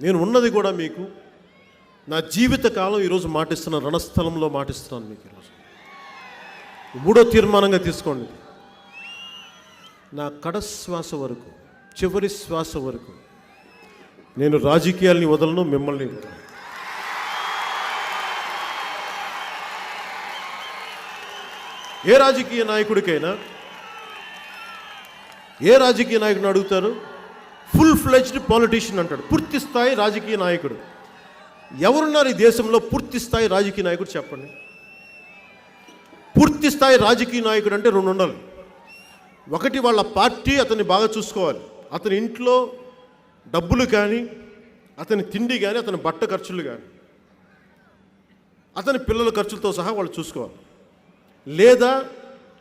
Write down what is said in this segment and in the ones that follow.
నేను ఉన్నది కూడా మీకు. నా జీవిత కాలం ఈరోజు మాటిస్తున్న రణస్థలంలో మాటిస్తున్నాను మీకు ఈరోజు. మూడో తీర్మానంగా తీసుకోండి. నా కడ శ్వాస వరకు చివరి శ్వాస వరకు నేను రాజకీయాల్ని వదలను మిమ్మల్ని వదలను. ఏ రాజకీయ నాయకుడికైనా ఏ రాజకీయ నాయకుడిని అడుగుతారు? ఫుల్ ఫ్లెజ్డ్ పాలిటీషియన్ అంటాడు. పూర్తి స్థాయి రాజకీయ నాయకుడు. ఎవరున్నారు ఈ దేశంలో పూర్తి స్థాయి రాజకీయ నాయకుడు చెప్పండి. పూర్తి స్థాయి రాజకీయ నాయకుడు అంటే రెండు ఉండాలి. ఒకటి వాళ్ళ పార్టీ అతన్ని బాగా చూసుకోవాలి. అతని ఇంట్లో డబ్బులు కానీ అతని తిండి కానీ అతని బట్ట ఖర్చులు కానీ అతని పిల్లల ఖర్చులతో సహా వాళ్ళు చూసుకోవాలి. లేదా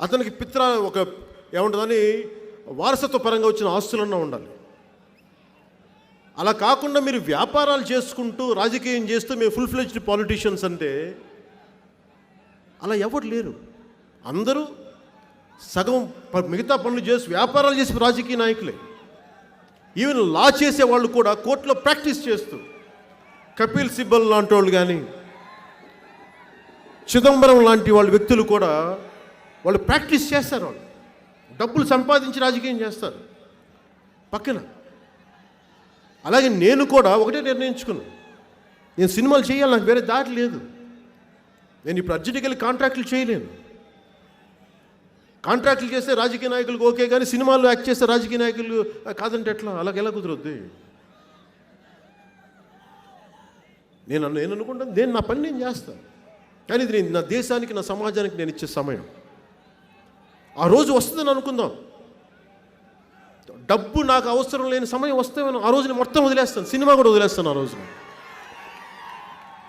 అతనికి పిత్ర ఒక ఏముంటుందని వారసత్వ పరంగా వచ్చిన ఆస్తులన్నా ఉండాలి. అలా కాకుండా మీరు వ్యాపారాలు చేసుకుంటూ రాజకీయం చేస్తూ మేము ఫుల్ ఫ్లెజ్డ్ పాలిటీషియన్స్ అంటే అలా ఎవరు లేరు. అందరూ సగం మిగతా పనులు చేసి వ్యాపారాలు చేసి రాజకీయ నాయకులే. ఈవెన్ లా చేసే వాళ్ళు కూడా కోర్టులో ప్రాక్టీస్ చేస్తూ కపిల్ సిబ్బల్ లాంటి వాళ్ళు కానీ చిదంబరం లాంటి వాళ్ళ వ్యక్తులు కూడా వాళ్ళు ప్రాక్టీస్ చేస్తారు వాళ్ళు. డబ్బులు సంపాదించి రాజకీయం చేస్తారు. పక్కన అలాగే నేను కూడా ఒకటే నిర్ణయించుకున్నాను. నేను సినిమాలు చేయాలి నాకు వేరే దారి లేదు. నేను ఇప్పుడు అర్జెంట్కి వెళ్ళి కాంట్రాక్టులు చేయలేను. కాంట్రాక్టులు చేస్తే రాజకీయ నాయకులకు ఓకే కానీ సినిమాల్లో యాక్ట్ చేస్తే రాజకీయ నాయకులు కాదంటే ఎట్లా? అలాగ ఎలా కుదరద్ది? నేను అన్న- నేను అనుకుంటాను నేను నా పని నేను చేస్తాను కానీ ఇది నేను నా దేశానికి నా సమాజానికి నేను ఇచ్చే సమయం. ఆ రోజు వస్తుందని అనుకుందాం. డబ్బు నాకు అవసరం లేని సమయం వస్తే ఆ రోజుని మొత్తం వదిలేస్తాను. సినిమా కూడా వదిలేస్తాను ఆ రోజు